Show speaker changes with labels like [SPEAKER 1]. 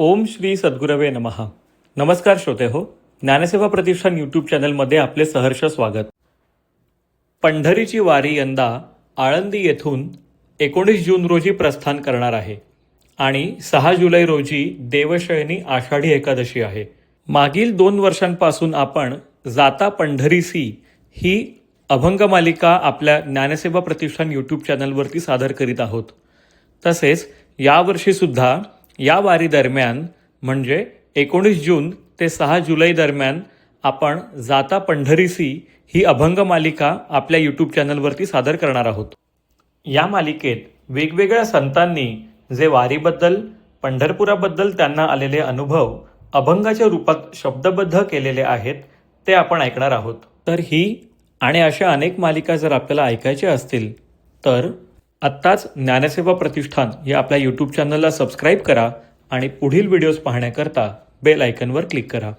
[SPEAKER 1] ओम श्री सद्गुरवे नमहा नमस्कार श्रोते हो ज्ञानसेवा प्रतिष्ठान यूट्यूब चॅनलमध्ये आपले सहर्ष स्वागत. पंढरीची वारी यंदा आळंदी येथून एकोणीस जून रोजी प्रस्थान करणार आहे आणि सहा जुलै रोजी देवशयनी आषाढी एकादशी आहे. मागील दोन वर्षांपासून आपण जाता पंढरीसी ही अभंग मालिका आपल्या ज्ञानसेवा प्रतिष्ठान यूट्यूब चॅनलवरती सादर करीत आहोत. तसेच यावर्षीसुद्धा या वारी दरम्यान म्हणजे एकोणीस जून ते सहा जुलै दरम्यान आपण जाता पंढरीसी ही अभंग मालिका आपल्या यूट्यूब चॅनलवरती सादर करणार आहोत. या मालिकेत वेगवेगळ्या संतांनी जे वारीबद्दल पंढरपुराबद्दल त्यांना आलेले अनुभव अभंगाच्या रूपात शब्दबद्ध केलेले आहेत ते आपण ऐकणार आहोत. तर ही आणि अशा अनेक मालिका जर आपल्याला ऐकायच्या असतील तर आत्ताच ज्ञानसेवा प्रतिष्ठान या आपल्या यूट्यूब चॅनलला सबस्क्राईब करा आणि पुढील व्हिडिओज पाहण्याकरता बेल आयकनवर क्लिक करा.